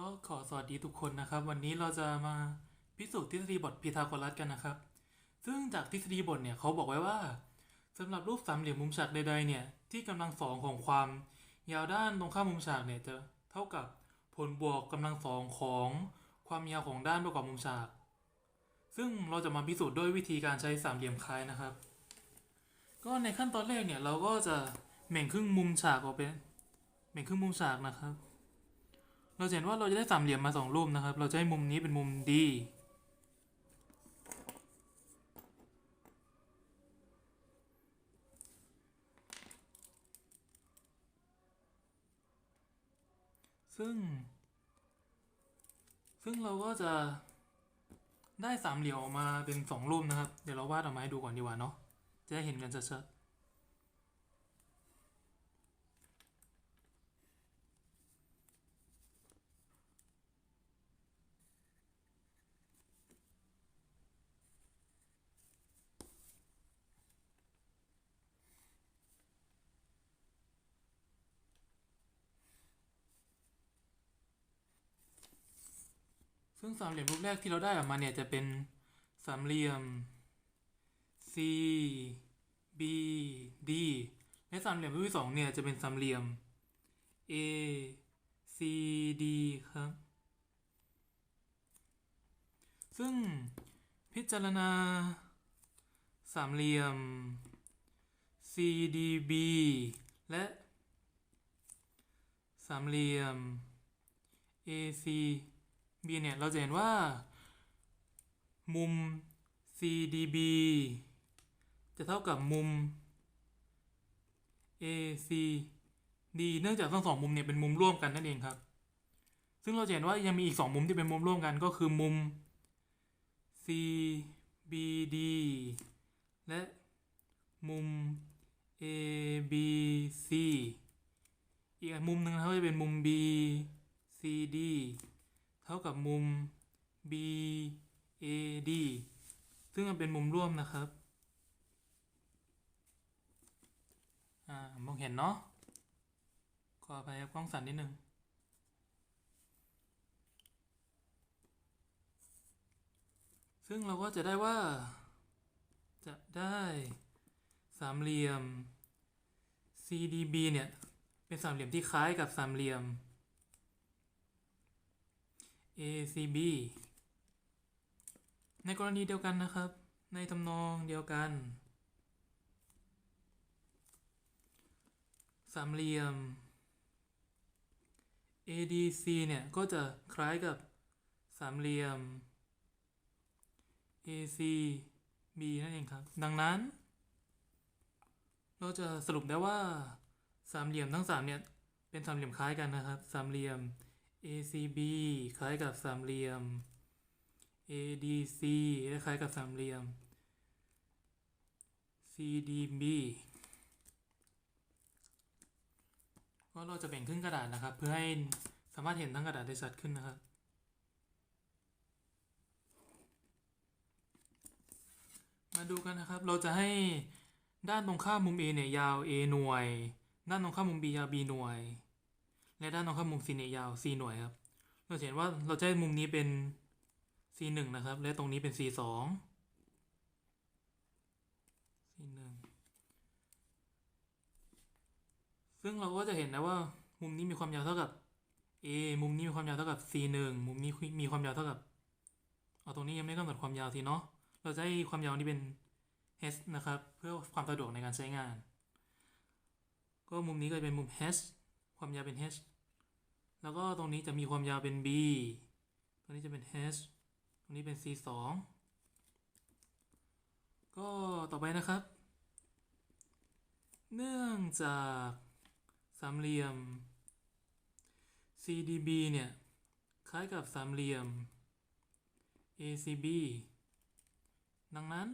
ก็ขอสวัสดีทุกคนนะครับ วันนี้เราจะมาพิสูจน์ทฤษฎีบทพีทาโกรัสกันนะครับ ซึ่งจากทฤษฎีบทเนี่ยเขาบอกไว้ว่าสำหรับรูปสามเหลี่ยมมุมฉากใดๆเนี่ยที่กำลังสองของความยาวด้านตรงข้ามมุมฉากเนี่ยจะเท่ากับผลบวกกำลังสองของความยาวของด้านประกอบมุมฉาก ซึ่งเราจะมาพิสูจน์ด้วยวิธีการใช้สามเหลี่ยมคล้ายนะครับ ก็ในขั้นตอนแรกเนี่ยเราก็จะแบ่งครึ่งมุมฉากออกเป็นแบ่งครึ่งมุมฉากนะครับ เราเห็นว่าเราจะได้สามเหลี่ยมมาสองรูปนะครับ เราจะให้มุมนี้เป็นมุม D ซึ่ง ซึ่งเราก็จะได้สามเหลี่ยมออกมาเป็นสองรูปนะครับ เดี๋ยวเราวาดออกมาให้ดูก่อนดีกว่าเนาะจะได้เห็นกันชัดๆ ซึ่งสามเหลี่ยมรูปแรกที่เราได้ออกมาเนี่ยจะเป็นสามเหลี่ยม C B D และสามเหลี่ยมรูปที่สองเนี่ยจะเป็นสามเหลี่ยม A C D ครับ ซึ่งพิจารณาสามเหลี่ยม C D B และสามเหลี่ยม A C B เนี่ยเราจะเห็นว่า มุม CDB จะเท่ากับมุม ACD เนื่องจากทั้งสองมุมเนี่ยเป็นมุมร่วมกันนั่นเองครับ ซึ่งเราจะเห็นว่ายังมีอีกสองมุมที่เป็นมุมร่วมกันก็คือมุม CBD และมุม ABC อีกมุมหนึ่งนะครับจะเป็นมุม BCD เท่ากับมุม BAD ซึ่งมันเป็นมุมร่วมนะครับอ่ามองเห็นเนาะขออภัยครับกล้องสั่นนิดนึงซึ่งเราก็จะได้ว่า จะได้สามเหลี่ยม CDB เนี่ย เป็นสามเหลี่ยมที่คล้ายกับสามเหลี่ยม ACB ในกรณีเดียวกันนะครับ ในทำนองเดียวกัน สามเหลี่ยม ADC เนี่ย ก็จะคล้ายกับสามเหลี่ยม ACB นั่นเองครับ ดังนั้น เราจะสรุปได้ว่าสามเหลี่ยมทั้งสามเนี่ย เป็นสามเหลี่ยมคล้ายกันนะครับ สามเหลี่ยม ACB คล้ายกับสามเหลี่ยม ADC และคล้ายกับสามเหลี่ยม CDB ก็เราจะแบ่งครึ่งกระดาษนะครับ เพื่อให้สามารถเห็นทั้งกระดาษได้ชัดขึ้นนะครับ มาดูกันนะครับ เราจะให้ด้านตรงข้ามมุม A เนี่ยยาว A หน่วย ด้านตรงข้ามมุม B ยาว B หน่วย และด้านตรงข้ามมุม C เนี่ยยาว C หน่วยครับ เราเห็นว่าเราจะให้มุมนี้เป็น C หนึ่งนะครับ และตรงนี้เป็น C สอง C หนึ่งซึ่งเราก็จะเห็นนะว่า มุมนี้มีความยาวเท่ากับ A มุมนี้มีความยาวเท่ากับ C หนึ่งมุมนี้มีความยาวเท่ากับเอาตรงนี้ยังไม่กำหนดความยาวทีเนาะ เราจะให้ความยาวนี้เป็น h นะครับ เพื่อความสะดวกในการใช้งาน ก็มุมนี้ก็จะเป็นมุม h ความยาวเป็น h แล้วก็ตรงนี้จะมีความยาวเป็น b ตรงนี้จะเป็น h ตรงนี้เป็น c 2ก็ต่อไปนะครับ เนื่องจากสามเหลี่ยม CDB เนี่ย คล้ายกับสามเหลี่ยม ACB ดังนั้น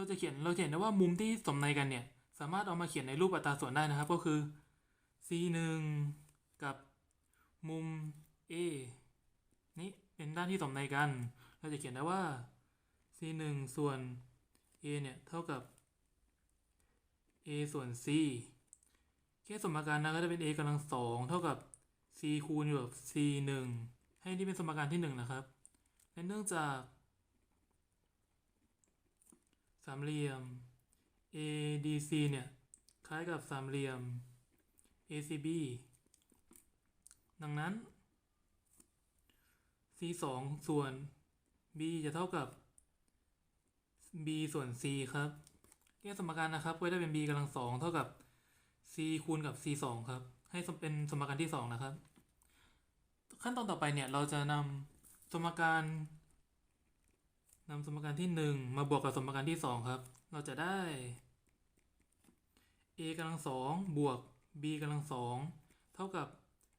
เราจะเขียนเราจะเห็นได้ว่ามุมที่สมในกันเนี่ย สามารถเอามาเขียนในรูปอัตราส่วนได้นะครับ ก็คือ c 1กับมุม a นี้เป็นด้านที่สมในกัน เราจะเขียนได้ว่า c 1ส่วน a เนี่ย เท่ากับ a ส่วน c แค่สมการนะก็จะเป็น a กำลังสองเท่ากับ c คูณอยู่กับ c หนึ่งให้นี่เป็นสมการที่หนึ่งนะครับ และเนื่องจากามเหลี่ยม ADC เนี่ย คล้ายกับสามเหลี่ยม ACB ดังนั้น c 2ส่วน b จะเท่ากับ b ส่วน c ครับแก้สมการนะครับก็ได้เป็น b กำลังสองเท่ากับ c คูณกับ c 2ครับ ให้เป็นสมการที่2นะครับ ขั้นตอนต่อไปเนี่ยเราจะนำสมการ นำสมการที่ 1 มาบวกกับสมการที่ 2 ครับ เราจะได้ a กำลังสองบวก b กำลังสองเท่ากับ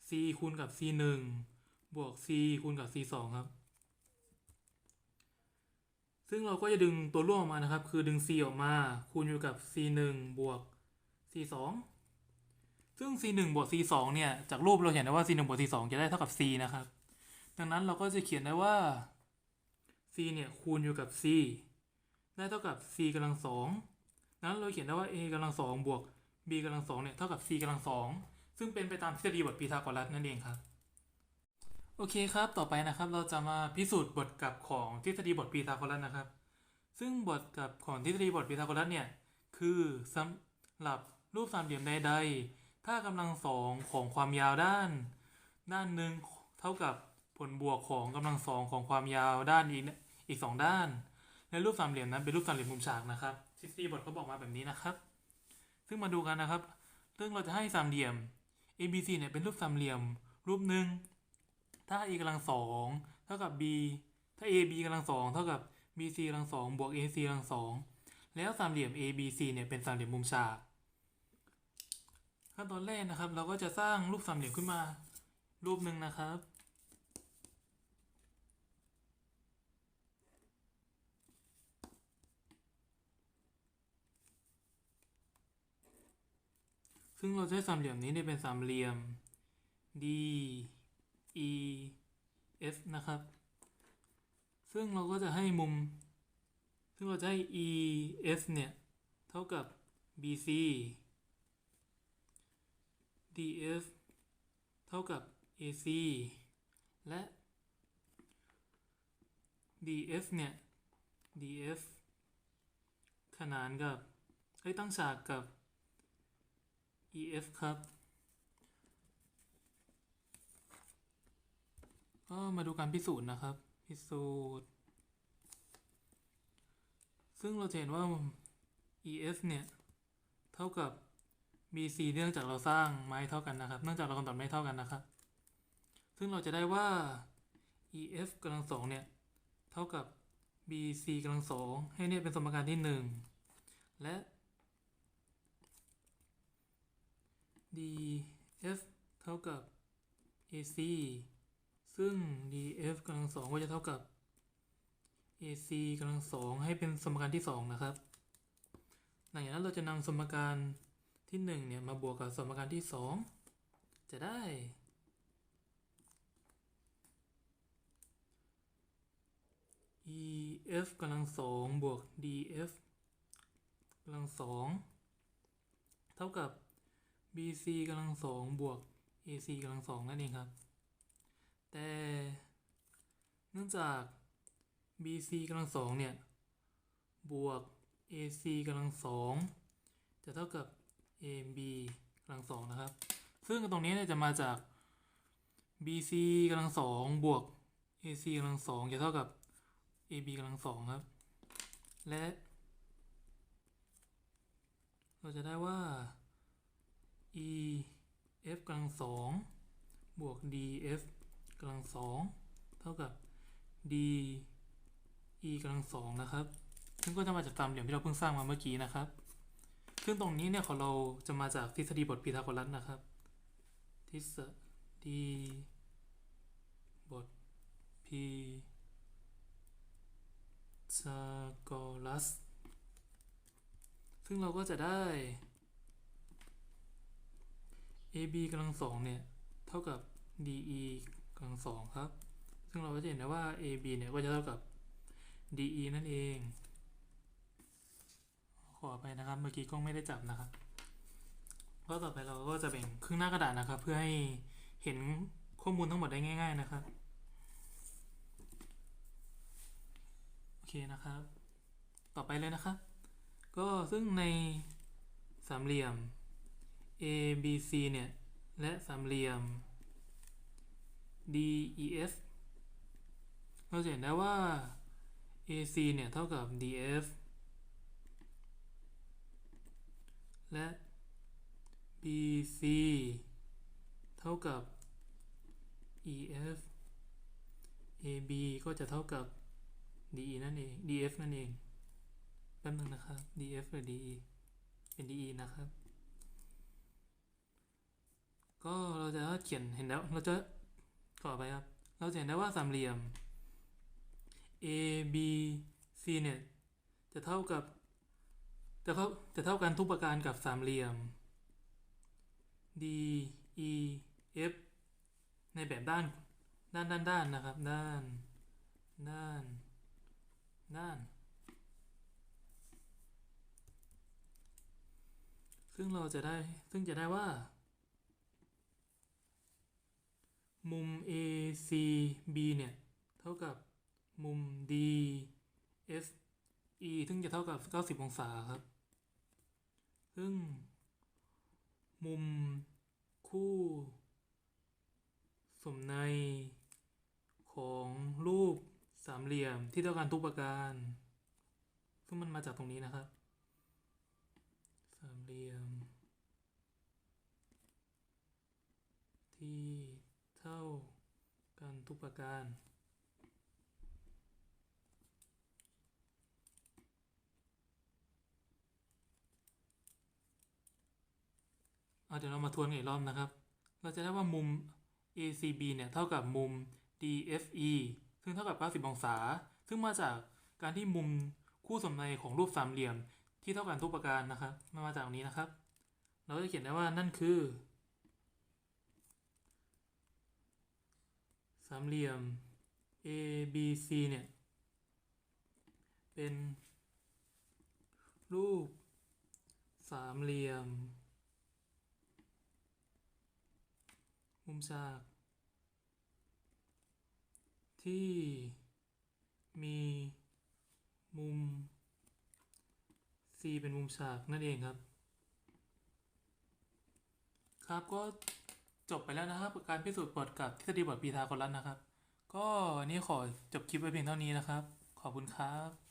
c คูณกับ c 1บวก c คูณกับ c 2ครับ ซึ่งเราก็จะดึงตัวร่วมออกมานะครับ คือดึง c ออกมาคูณอยู่กับ c 1บวก c 2ซึ่ง c 1บวก c 2เนี่ย จากรูปเราเห็นได้ว่า c 1บวก c 2จะได้เท่ากับ c นะครับ ดังนั้นเราก็จะเขียนได้ว่า c เนี่ยคูณอยู่กับ c ได้เท่ากับ c กำลังสองนั้นเราเขียนได้ว่า a กำลังสองบวก b กำลังสองเนี่ยเท่ากับ c กำลังสองซึ่งเป็นไปตามทฤษฎีบทพีทาโกรัสนั่นเองครับ โอเคครับ ต่อไปนะครับเราจะมาพิสูจน์บทกลับของทฤษฎีบทพีทาโกรัสนะครับ ซึ่งบทกลับของทฤษฎีบทพีทาโกรัสเนี่ยคือสำหรับรูปสามเหลี่ยมใดๆ ถ้ากำลังสองของความยาวด้าน ด้านหนึ่งเท่ากับผลบวกของกำลังสองของความยาวด้านอีก อีกสองด้านและรูปสามเหลี่ยมนั้นเป็นรูปสามเหลี่ยมมุมฉากนะครับทฤษฎีบทเขาบอกมาแบบนี้นะครับ ซึ่งมาดูกันนะครับ ซึ่งเราจะให้สามเหลี่ยม ABC เนี่ยเป็นรูปสามเหลี่ยม รูปหนึ่งถ้า a กำลังสองเท่ากับ b ถ้า ab กำลังสองเท่ากับ bc กำลังสองบวก ac กำลังสองแล้วสามเหลี่ยม abc เนี่ยเป็นสามเหลี่ยมมุมฉากขั้นตอนแรกนะครับ เราก็จะสร้างรูปสามเหลี่ยมขึ้นมา รูปหนึ่งนะครับ ซึ่งเราใช้สามเหลี่ยมนี้เนี่ยเป็นสามเหลี่ยม D E F นะครับ ซึ่งเราก็จะให้มุม ซึ่งเราจะให้ E F เนี่ย เท่ากับ B C D F เท่ากับ A C และ D F เนี่ย D F ขนานกับเอ้ตั้งฉากกับ EF ครับก็มาดูการพิสูจน์นะครับ พิสูจน์ ซึ่งเราจะเห็นว่า EF เนี่ย เท่ากับ BC เนื่องจากเราสร้างไม้เท่ากันนะครับ เนื่องจากเรากำหนดไม้เท่ากันนะครับ ซึ่งเราจะได้ว่า EF กำลังสองเนี่ย เท่ากับ BC กำลังสองให้เนี่ยเป็นสมการที่หนึ่งและ df เท่ากับ ac ซึ่ง df กำลังสองก็จะเท่ากับ ac กำลังสองให้เป็นสมการที่สองนะครับ หลังจากนั้นเราจะนำสมการที่หนึ่งเนี่ยมาบวกกับสมการที่สองจะได้ ef กำลังสองบวก df กำลังสองเท่ากับ bc กำลังสองบวก ac กำลังสองนั่นเองครับ แต่เนื่องจาก bc กำลังสองเนี่ย บวก ac กำลังสองจะเท่ากับ ab กำลังสองนะครับ ซึ่งตรงนี้เนี่ยจะมาจาก bc กำลังสองบวก ac กำลังสองจะเท่ากับ ab กำลังสองครับ และ เราจะได้ว่าำลังสองบวก d f กำลังสองเท่ากับ d e กำลังสองนะครับ ซึ่งก็จะมาจากตามเหลี่ยมที่เราเพิ่งสร้างมาเมื่อกี้นะครับ ซึ่งตรงนี้เนี่ยของเราจะมาจากทฤษฎีบทพีทาโกรัสนะครับ ทฤษฎีบทพีทาโกรัส ซึ่งเราก็จะได้ ab กำลังสองเนี่ยเท่ากับ de กำลังสองครับ ซึ่งเราก็จะเห็นได้ว่า ab เนี่ยก็จะเท่ากับ de นั่นเอง ขอไปนะครับ เมื่อกี้กล้องไม่ได้จับนะครับก็ต่อไปเราก็จะแบ่งครึ่งหน้ากระดาษนะครับ เพื่อให้เห็นข้อมูลทั้งหมดได้ง่าย ๆนะครับ โอเคนะครับ ต่อไปเลยนะครับ ก็ซึ่งในสามเหลี่ยม A B C เนี่ย และสามเหลี่ยม D E F เราจะเห็นได้ว่า AC เนี่ย เท่ากับ DF และ BC เท่ากับ EF AB ก็จะเท่ากับ DE นั่นเอง DF นั่นเอง แป๊บนึงนะครับ DF หรือ DE เป็น DE นะครับ ก็เราจะเขียนเห็นแล้วเราจะต่อไปครับ เราจะเห็นได้ว่าสามเหลี่ยม A B C เนี่ยจะเท่ากับจะเท่าจะเท่ากันทุกประการกับสามเหลี่ยม D E F ในแบบด้านด้านด้านด้านนะครับ ด้าน ด้าน ด้าน ซึ่งเราจะได้ซึ่งจะได้ว่า มุม ACB เนี่ย เท่ากับมุม DFE ซึ่งจะเท่ากับ 90 องศาครับ ซึ่ง มุมคู่ สมในของรูปสามเหลี่ยมที่เท่ากันทุกประการ ซึ่งมันมาจากตรงนี้นะครับ สามเหลี่ยมที่ ทุกประการเอาเดี๋ยวเรามาทวนกันอีกรอบนะครับ เราจะได้ว่ามุม ACB เนี่ย เท่ากับมุม DFE ซึ่งเท่ากับ 90 องศา ซึ่งมาจากการที่มุมคู่สมในของรูปสามเหลี่ยมที่เท่ากันทุกประการนะครับมันมาจากตรงนี้นะครับ เราก็จะเขียนได้ว่านั่นคือามเหลี่ยม ABC เนี่ย เป็นรูปสามเหลี่ยม มุมฉาก ที่มีมุม C เป็นมุมฉากนั่นเองครับ ครับก็ จบไปแล้วนะครับ การพิสูจน์บทกับทฤษฎีบทพีทาโกรัสนะครับ ก็วันนี้ขอจบคลิปไว้เพียงเท่านี้นะครับ ขอบคุณครับ